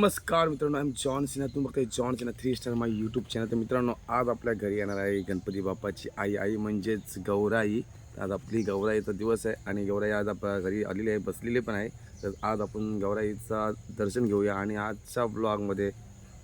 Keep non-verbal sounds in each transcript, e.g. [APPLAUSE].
नमस्कार मित्रांनो I am John Sinha तुम्ही बघताय John Sinha three star my YouTube channel तर मित्रांनो आज आपल्या घरी येणार आहे गणपती बाप्पाची आई. आई म्हणजेच गौराई. आज आपली गौराईचा दिवस आहे आणि गौराई आज आपल्या घरी आलेली आहे बसलेली पण आहे. तर आज आपण गौराईचा दर्शन घेऊया आणि आजच्या ब्लॉगमध्ये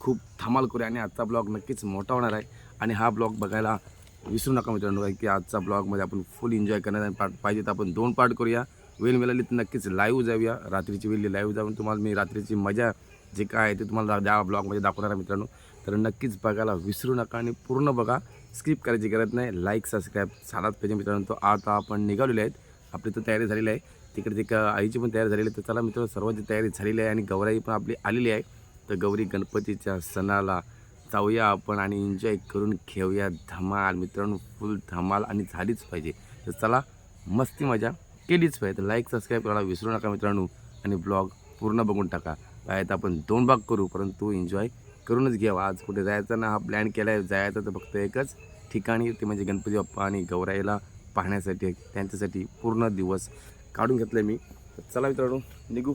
खूप धमाल करूया आणि आजचा ब्लॉग नक्कीच मोठा होणार आहे. आणि हा ब्लॉग बघायला विसरू नका मित्रांनो की आजचा ब्लॉगमध्ये आपण फुल एन्जॉय करणार पार्ट पाहिजे तर आपण दोन पार्ट करूया. वेळ मिळाली तर नक्कीच लाईव्ह जाऊया. रात्रीची वेळी लाईव्ह जाऊन तुम्हाला मी रात्रीची मजा जे काय आहे ते तुम्हाला द्या ब्लॉगमध्ये दाखवणार आहे मित्रांनो तर नक्कीच बघायला विसरू नका आणि पूर्ण बघा. स्किप करायची गरज नाही. लाईक सबस्क्राईब झालाच पाहिजे मित्रांनो. तो आता आपण निघालेले आहेत. आपली तर तयारी झालेली आहे. तिकडे तिकडे आईची पण तयारी झालेली आहे. तर चला मित्रांनो सर्वांची तयारी झालेली आहे आणि गौराई पण आपली आलेली आहे. तर गौरी गणपतीच्या सणाला जाऊया आपण आणि एन्जॉय करून घेऊया. धमाल मित्रांनो फुल धमाल आणि झालीच पाहिजे. तर चला मस्ती मजा केलीच पाहिजे. तर लाईक सबस्क्राईब करायला विसरू नका मित्रांनो. आणि ब्लॉग पूर्ण बघून टाका. पाहिजे तर आपण दोन भाग करू परंतु एन्जॉय करूनच घ्यावा. आज कुठे जायचं ना हा प्लॅन केला आहे जायचं तर फक्त एकच ठिकाणी ते म्हणजे गणपती बाप्पा आणि गौराईला पाहण्यासाठी त्यांच्यासाठी पूर्ण दिवस काढून घेतलं मी. चला मित्रांनो निघू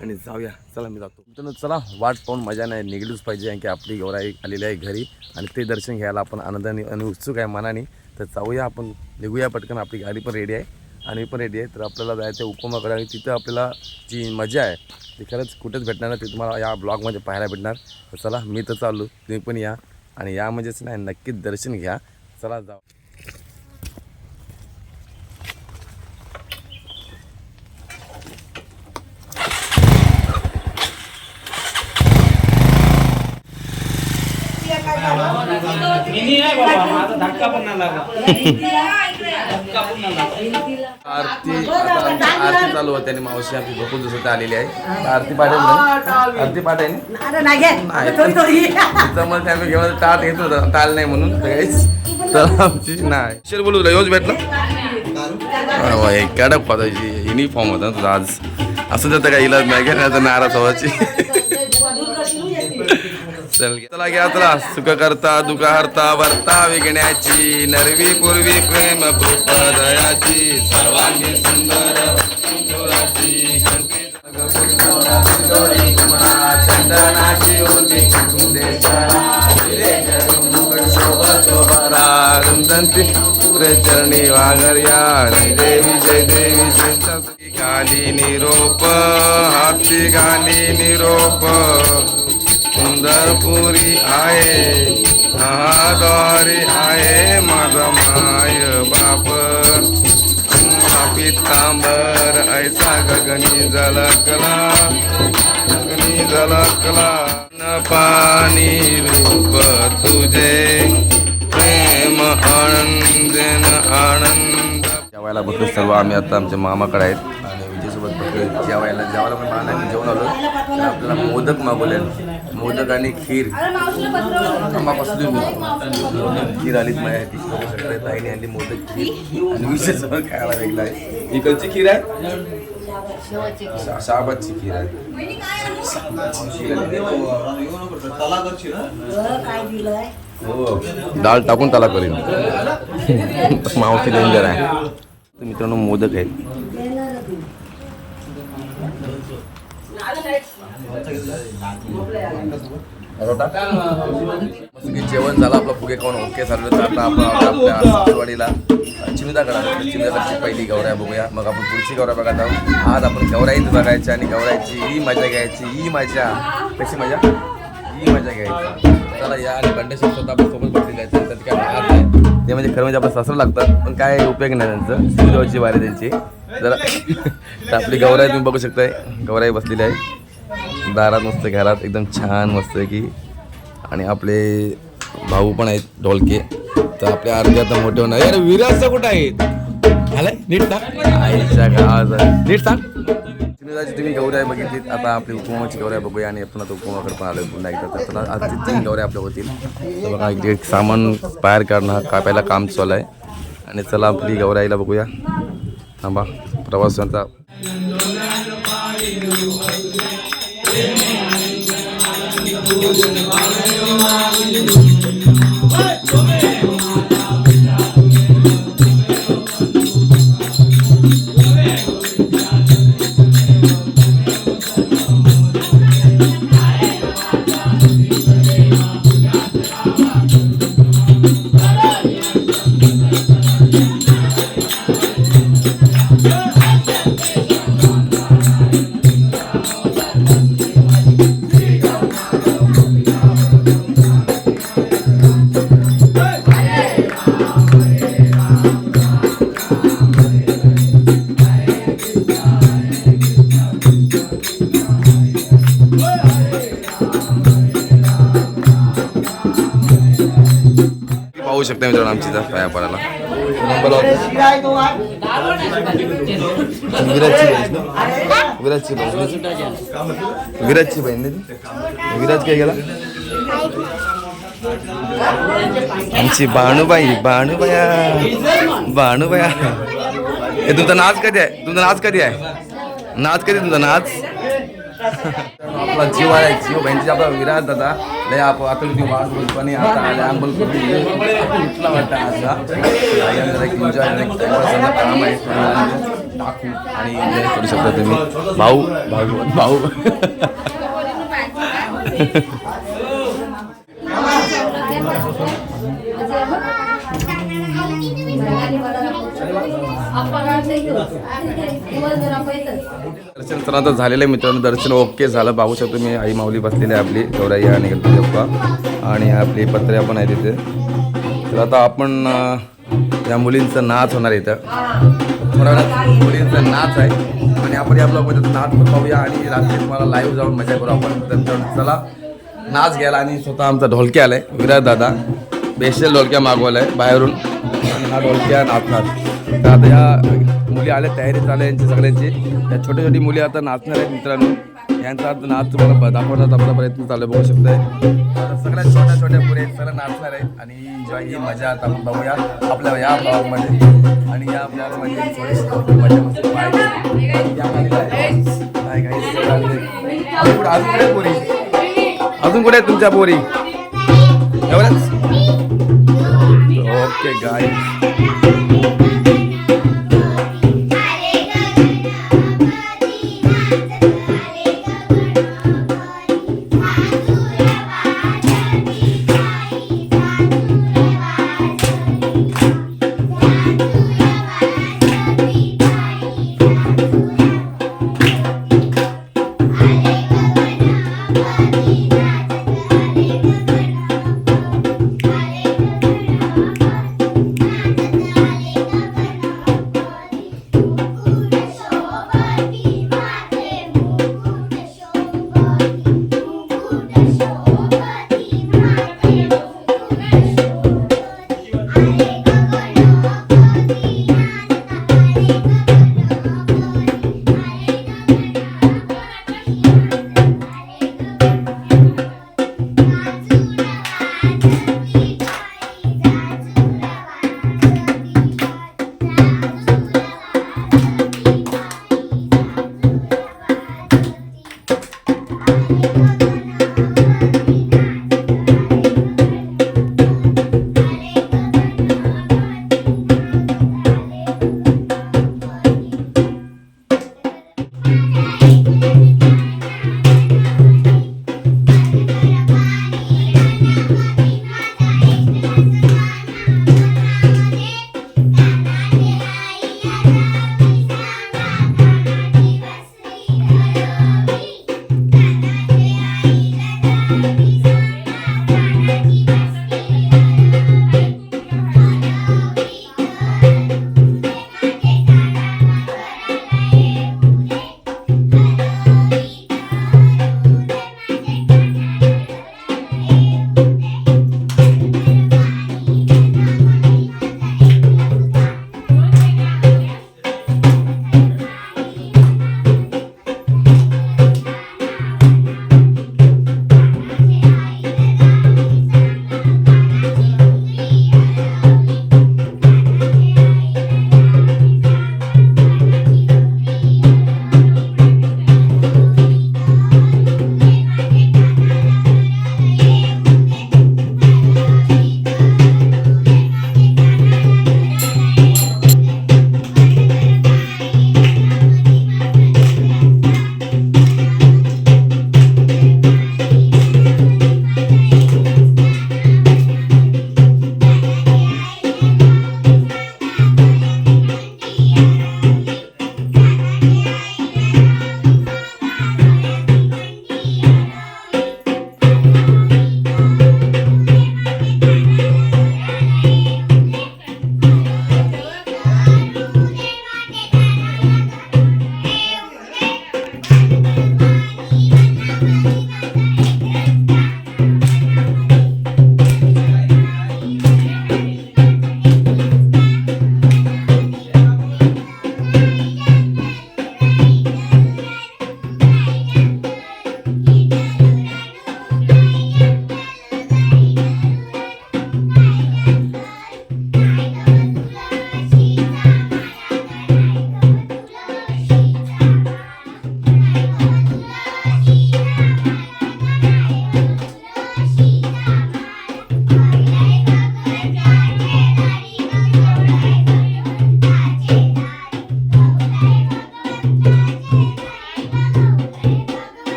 आणि जाऊया. चला मी जातो. मित्रांनो चला वाट पाहून मजा नाही निघलीच पाहिजे कारण की आपली गौराई आलेली आहे घरी आणि ते दर्शन घ्यायला आपण आनंदाने आणि उत्सुक आहे मनाने. तर जाऊया आपण निघूया पटकन आपली गाडी पण रेडी आहे. आणि पण रेडी आहे. तर आपल्याला जायचं आहे उकोमाकडे आणि तिथं आपल्याला जी मजा आहे ती खरंच कुठेच भेटणार नाही. ती तुम्हाला या ब्लॉगमध्ये पाहायला भेटणार. तर चला मी तर चाललो. तुम्ही पण या. आणि या म्हणजेच नाही नक्कीच दर्शन घ्या. चला जाऊ. माझा धक्का पण नाही लागला. [LAUGHS] आरती आरती चालू होते आणि मावशी आपली भरपूर दिवसात आलेली आहे. तर आरती पाठेल ना? आरती थोडी त्याच्यामुळे आम्ही घेऊन टाट घेत होता. टाळ नाही म्हणून काहीच तर आमची नाही. शेर बोलू तुला योज भेटला? हे कडक पातायची युनिफॉर्म होता तुझा आज. असं जातं का इलाज नाही घ्या नाराज व्हायची चल चला घ्या चला सुख करता दुःख हरता वर्ता विघण्याची नरवी पूर्वी प्रेम कृप दयाची सर्वांगी सुंदर सुंदराची कंठी सुंदरी कमळा चंदनाची उर्वी चरणी वागर्या जय देवी जय देवी जय गाली निरोप हाती गाली निरोप. सुंदर पुरी आहे महाद्वारी आहे माझा माय बाप पितांबर ऐसा गगनी झलकला गगनी झलकला. न पाणी रूप तुझे प्रेम आनंदन आनंद. जेवायला बघतो सर्व आम्ही आता आमच्या मामाकडे आहेत. आणि विजयसोबत बघतो जेवायला जेवायला पण मला नाही जेवण आलो. आपल्याला मोदक मागवले. मोदक आणि खीर. खीर आलीच माझ्यासाठी शकता ताईने आणली मोदक खीर आणि विशेष खायला वेगळा आहे इकडची खीर आहे? शा- शाहबादची खीर आहे. हो. डाळ टाकून त्याला करेन. मावशी डेंजर आहे. तर मित्रांनो मोदक आहेत की जेवण झालं आपलं फुगे खाऊन ओके झालं तर आता आपण आपल्या सासरवाडीला. चिमिदाकडे आलो पहिली गौऱ्या बघूया. मग आपण पुढची गौऱ्या बघत आहोत. आज आपण गौराईच बघायची आणि गौरायची ही मजा घ्यायची. ही मजा. कशी मजा? ही मजा घ्यायची. चला या आणि कंडिशन स्वतः आपण सोबत बसलेले आहेत तर काय ते म्हणजे खरं म्हणजे आपलं सासरं लागतात पण काय उपयोग नाही त्यांचं. शिवदेवाची वारी त्यांची. जरा [LAUGHS] तर आपली गौराई तुम्ही बघू शकताय. गौराई बसलेली आहे. दारात मस्त घरात एकदम छान मस्त आहे की आणि आपले भाऊ पण आहेत ढोलके. तर आपले अर्धे आता मोठे होणार यार विराजचा कुठं आहेत? आलाय? नीट सांग. आईच्या गावात नीट सांग. सिनेदाची तुम्ही गौऱ्या बघितलीत. आता आपली उपमाची गौऱ्या बघूया आणि आपण आता उपमाकडे पण आलो पुन्हा एकदा. तर चला आजची तीन गौऱ्या आपल्या होतील. तर बघा एक सामान बाहेर काढणं कापायला काम चालू आहे. आणि चला आपली गौराईला बघूया. थांबा प्रवासांचा शकता मित्रांनो आमची इथं पाया पडायला. नंबर विराजची बहीण विराजची बहीण विराजची बहीण विराज काय गेला आमची बाणूबाई बाणूबाया बाणूबाया हे तुमचा नाच कधी आहे? तुमचा नाच कधी आहे? नाच कधी तुमचा नाच? आपला जीव आहे जीव बहिणीचा आपला विराट दादा. लय आप आता तुम्ही वाट आता आले अंबल कुठला वाटतं असा आई काम आहे टाकू आणि एन्जॉय करू शकता तुम्ही. भाऊ भाऊ भाऊ. [LAUGHS] दर्शन तर आता झालेलं आहे मित्रांनो. दर्शन ओके झालं. पाहू शकतो मी आई माऊली बसलेली आहे आपली. गौराई आणि गणपती बाप्पा. आणि आपली पत्र्या पण आहे तिथे तर आता आपण या मुलींचं नाच होणार इथं. थोड्या वेळात मुलींचं नाच आहे. आणि आपण या ब्लॉगमध्ये नाच पाहूया आणि रात्री तुम्हाला लाईव्ह जाऊन मजा करू आपण. तर चला नाच घ्यायला आणि स्वतः आमचा ढोलक्या आलाय. विराज दादा स्पेशल ढोलक्या मागवलाय बाहेरून. आणि हा ढोलक्या नाचणार. तर आता या मुली आल्या तयारी चालू आहे यांची सगळ्यांची. या छोट्या छोटी मुली आता नाचणार आहेत मित्रांनो. यांचा आज नाच तुम्हाला दाखवण्याचा आपला प्रयत्न चालू बघू शकताय. सगळ्या छोट्या छोट्या मुली आहेत नाचणार आहेत आणि एन्जॉय ही मजा आता आपण बघूया आपल्या या ब्लॉगमध्ये आणि या ब्लॉगमध्ये या आहे. अजून कुठे- पोरी अजून कुठे आहेत तुमच्या पोरी? एवढंच? ओके गाय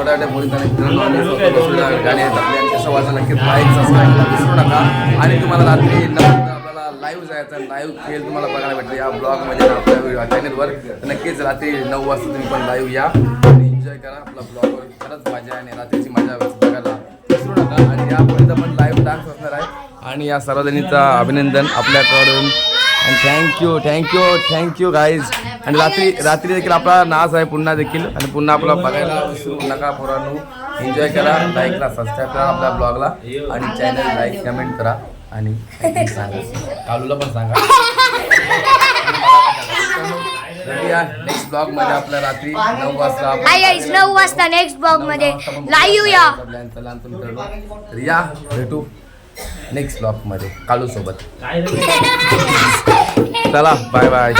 छोट्या छोट्या मुलीचा आणि गाणी आहेत नक्की लाईक सबस्क्राईब विसरू नका. आणि तुम्हाला रात्री नऊ आपल्याला लाईव्ह जायचं लाईव्ह खेळ तुम्हाला बघायला भेटतो. या ब्लॉगमध्ये आणि आपल्या चॅनलवर नक्कीच रात्री नऊ वाजता तुम्ही पण लाईव्ह या. आणि एन्जॉय करा आपला ब्लॉगवर खरंच मजा आणि रात्रीची मजा बघायला विसरू नका. आणि यापर्यंत पण लाईव्ह डान्स असणार आहे. आणि या सर्वजणीचं अभिनंदन आपल्याकडून. आणि थँक्यू थँक्यू थँक्यू गाईज आणि रात्री रात्री देखील आपला नाच आहे पुन्हा देखील. आणि पुन्हा आपला बघायला विसरू नका पोरांनो. एन्जॉय करा लाईक करा सबस्क्राईब करा आपल्या ब्लॉगला आणि चॅनल लाईक कमेंट करा. आणि सांगा. कालूला पण सांगा. नेक्स्ट ब्लॉगमध्ये आपल्या रात्री नऊ वाजता नऊ वाजता next blog मध्ये. live या. चला तर मित्रांनो, तर या भेटू नेक्स्ट ब्लॉगमध्ये. कालू सोबत? चला बाय बाय